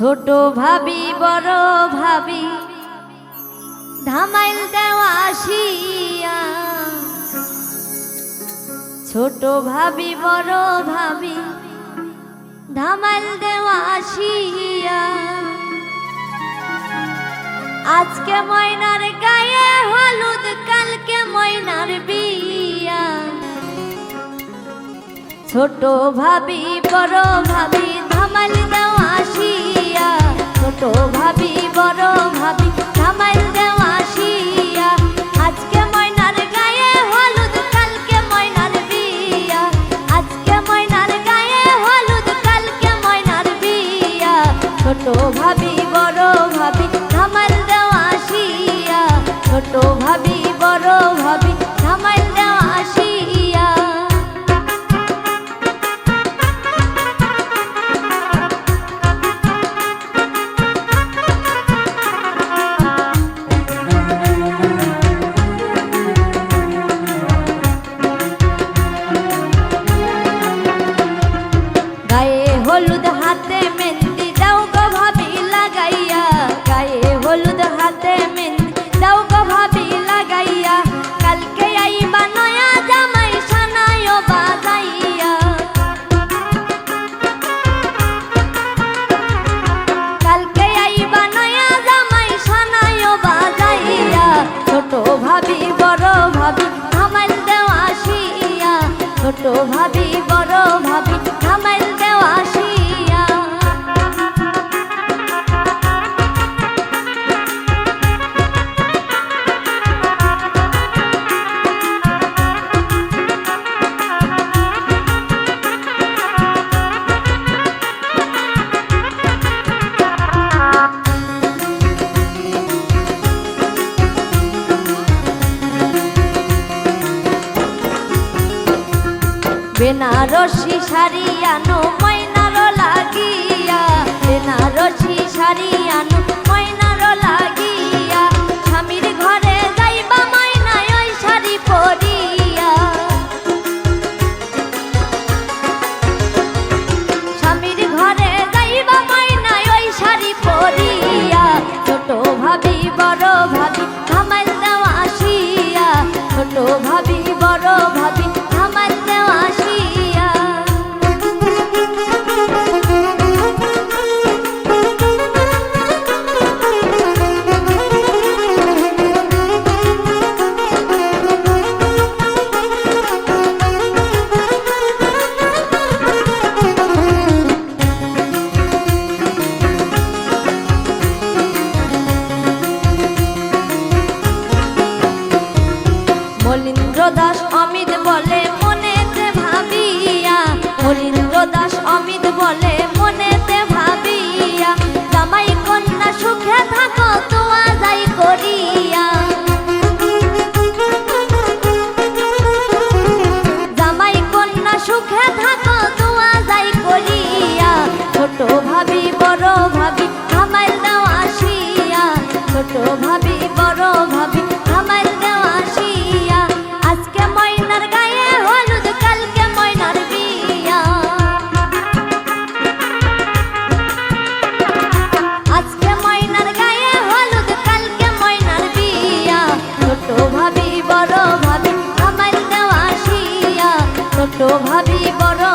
ছোট ভাবি, বড় ভাবি, ধামাইল দেওয়া আসিয়া। ছোট ভাবি, বড় ভাবি, ধামাইল দেওয়া আসিয়া। আজকে ময়নার গায়ে হলুদ, কালকে ময়নার বিয়া। ছোট ভাবি, বড় ভাবি, ধামাইল দেওয়া ছোট ভাবি হাতে মেহেন্দি, দাও গো ভাবি লাগাইয়া। গায়ে হলুদ হাতে মেহেন্দি, দাও গো ভাবি লাগাইয়া। কালকে আইবা নয়া জামাই সানায়ও বাজাইয়া। কালকে আইবা নয়া জামাই সানায়ও বাজাইয়া। ছোট ভাবি, বড় ভাবি থামাইল দেওয়া আসিয়া। ছোট ভাবি বেনারসি আনো বড় ভাবি আমার দেওয়া আসিয়া ছোট ভাবি বড়